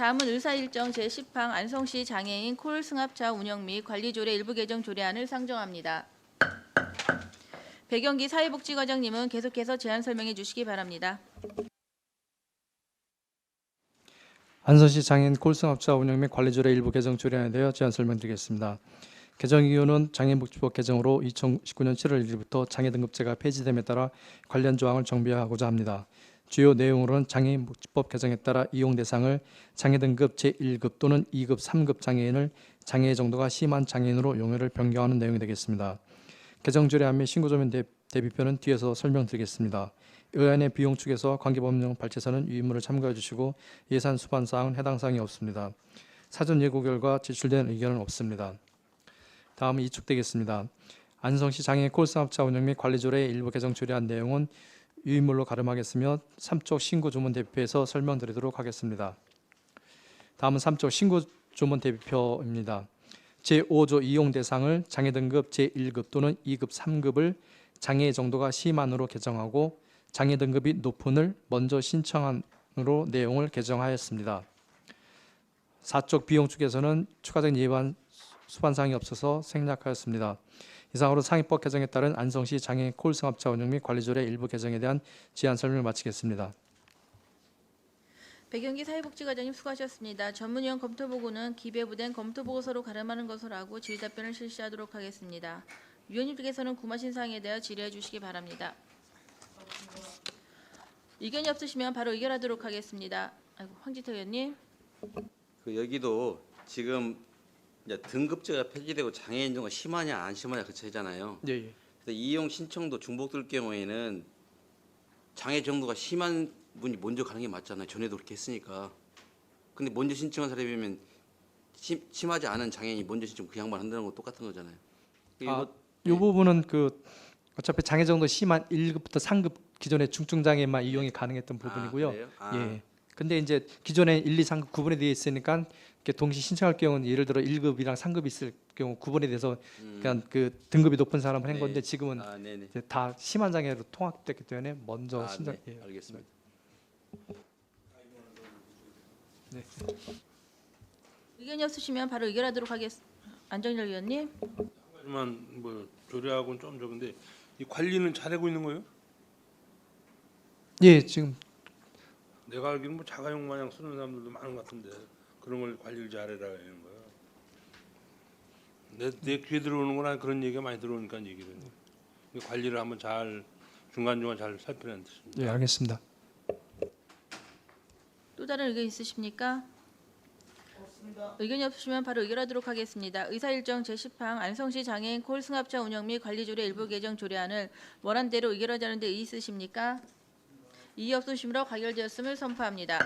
다음은 의사 일정 제10항 안성시 장애인 콜 승합차 운영 및 관리 조례 일부 개정 조례안을 상정합니다. 배경기 사회복지과장님은 계속해서 제안 설명해 주시기 바랍니다. 안성시 장애인 콜승업자 운영 및 관리 조례 일부 개정 조례안에 대하여 제안 설명드리겠습니다. 개정 이유는 장애인복지법 개정으로 2019년 7월 1일부터 장애 등급제가 폐지됨에 따라 관련 조항을 정비하고자 합니다. 주요 내용으로는 장애인 복지법 개정에 따라 이용 대상을 장애 등급 제1급 또는 2급, 3급 장애인을 장애 정도가 심한 장애인으로 용어를 변경하는 내용이 되겠습니다. 개정 조례안 및 신고조면 대- 대비표는 뒤에서 설명드리겠습니다. 의안의 비용 측에서 관계법령 발제서는 유인물을 참고해 주시고 예산 수반 사항은 해당 사항이 없습니다. 사전 예고 결과 제출된 의견은 없습니다. 다음은 이축되겠습니다. 안성시 장애 콜사업자 운영 및 관리 조례 일부 개정 조례안 내용은 유인물로 가름하겠으며 3쪽 신고 조문 대표에서 설명드리도록 하겠습니다. 다음은 3쪽 신고 조문 대표입니다. 제5조 이용 대상을 장애 등급 제1급 또는 2급, 3급을 장애 정도가 심한으로 개정하고 장애 등급이 높은을 먼저 신청한으로 내용을 개정하였습니다. 4쪽 비용 측에서는 추가적인 예반 수반 사항이 없어서 생략하였습니다. 이상으로 상위법 개정에 따른 안성시 장애 콜승합차 운영 및 관리 조례 일부 개정에 대한 제안 설명을 마치겠습니다. 배경기 사회복지과장님 수고하셨습니다. 전문위원 검토보고는 기배부된 검토보고서로 가름하는 것으로 하고 질의답변을 실시하도록 하겠습니다. 위원님께서는 구마신 사항에 대하여 질의해 주시기 바랍니다. 의견이 없으시면 바로 의결하도록 하겠습니다. 아이고, 황지태 의원님. 그 여기도 지금 이제 등급제가 폐지되고 장애 인 정도가 심하냐 안 심하냐 그 차이잖아요. 예, 예. 그래서 이용 신청도 중복될 경우에는 장애 정도가 심한 분이 먼저 가는 게 맞잖아요. 전에도 그렇게 했으니까. 근데 먼저 신청한 사람이면 심, 심하지 않은 장애인이 먼저 신청 그 양반 한다는 거 똑같은 거잖아요. 아, 이 부분은 그 어차피 장애 정도 심한 1급부터 3급 기존의 중증 장애만 이용이 가능했던 부분이고요. 아? 아, 예. 근데 이제 기존에 1, 2, 3급 구분이 되어 있으니까 이렇게 동시 신청할 경우는 예를 들어 1급이랑 3급이 있을 경우 구분이 돼서 음. 그냥 그 등급이 높은 사람을 한 네. 건데 지금은 아, 네네. 이제 다 심한 장애로 통합됐기 때문에 먼저 아, 신청. 네. 예. 알겠습니다. 의견이 없으시면 바로 의결하도록 하겠습니다. 안정열 의원님. 하지만 뭐 조례하고는 좀 적은데 이 관리는 잘하고 있는 거예요? 예, 지금 내가 알기로는 뭐 자가용 마냥 쓰는 사람들도 많은 것 같은데 그런 걸 관리를 잘해라 하는 거야. 내, 내 귀에 들어오는 거나 그런 얘기가 많이 들어오니까 얘기를. 이 관리를 한번 잘 중간중간 잘 살펴내는 뜻입니다. 예, 알겠습니다. 또 다른 의견 있으십니까? 없습니다. 의견이 없으시면 바로 의결하도록 하겠습니다. 의사일정 제10항 안성시 장애인 콜 승합차 운영 및 관리 조례 일부 개정 조례안을 원안대로 의결하자는 데 이의 있으십니까? 이의 없으시므로 가결되었음을 선포합니다.